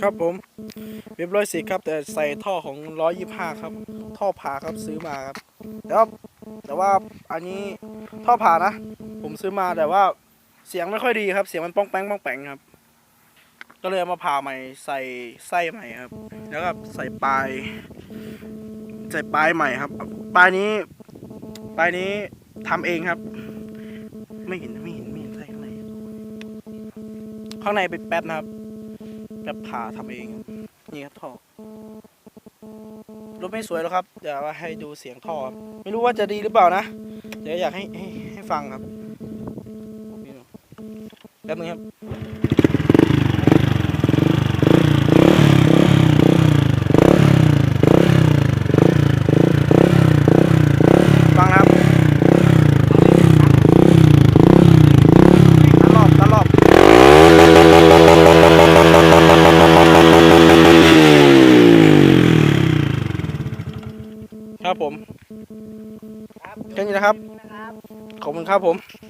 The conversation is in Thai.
ครับผมเรียบร้อยสิครับ แต่ใส่ท่อของร้อยยี่ห้าครับ ท่อผ่าครับซื้อมาครับแต่ว่าแต่ว่าอันนี้ท่อผ่านะ ผมซื้อมาแต่ว่าเสียงไม่ค่อยดีครับ เสียงมันป้องแป้งป้องแป้งครับ ก็เลยมาผ่าใหม่ใส่ไส้ใหม่ครับ แล้วก็ใส่ปลาย ใส่ปลายใหม่ครับปลายนี้ปลายนี้ทำเองครับ ไม่เห็นไม่เห็นไม่เห็นไส้ข้างในข้างในเป็นแป๊บนะครับ แบบผ่าทำเองนี่ครับท่อรถไม่สวยหรอกครับเดี๋ยวว่าให้ดูเสียงท่อครับไม่รู้ว่าจะดีหรือเปล่านะ เดี๋ยวอยากให้ให้ให้ฟังครับแป๊บนึงครับ ฟังนะครับตลอดตลอด ครับผมครับแค่นี้นะครับนะครับ ขอบคุณครับผมค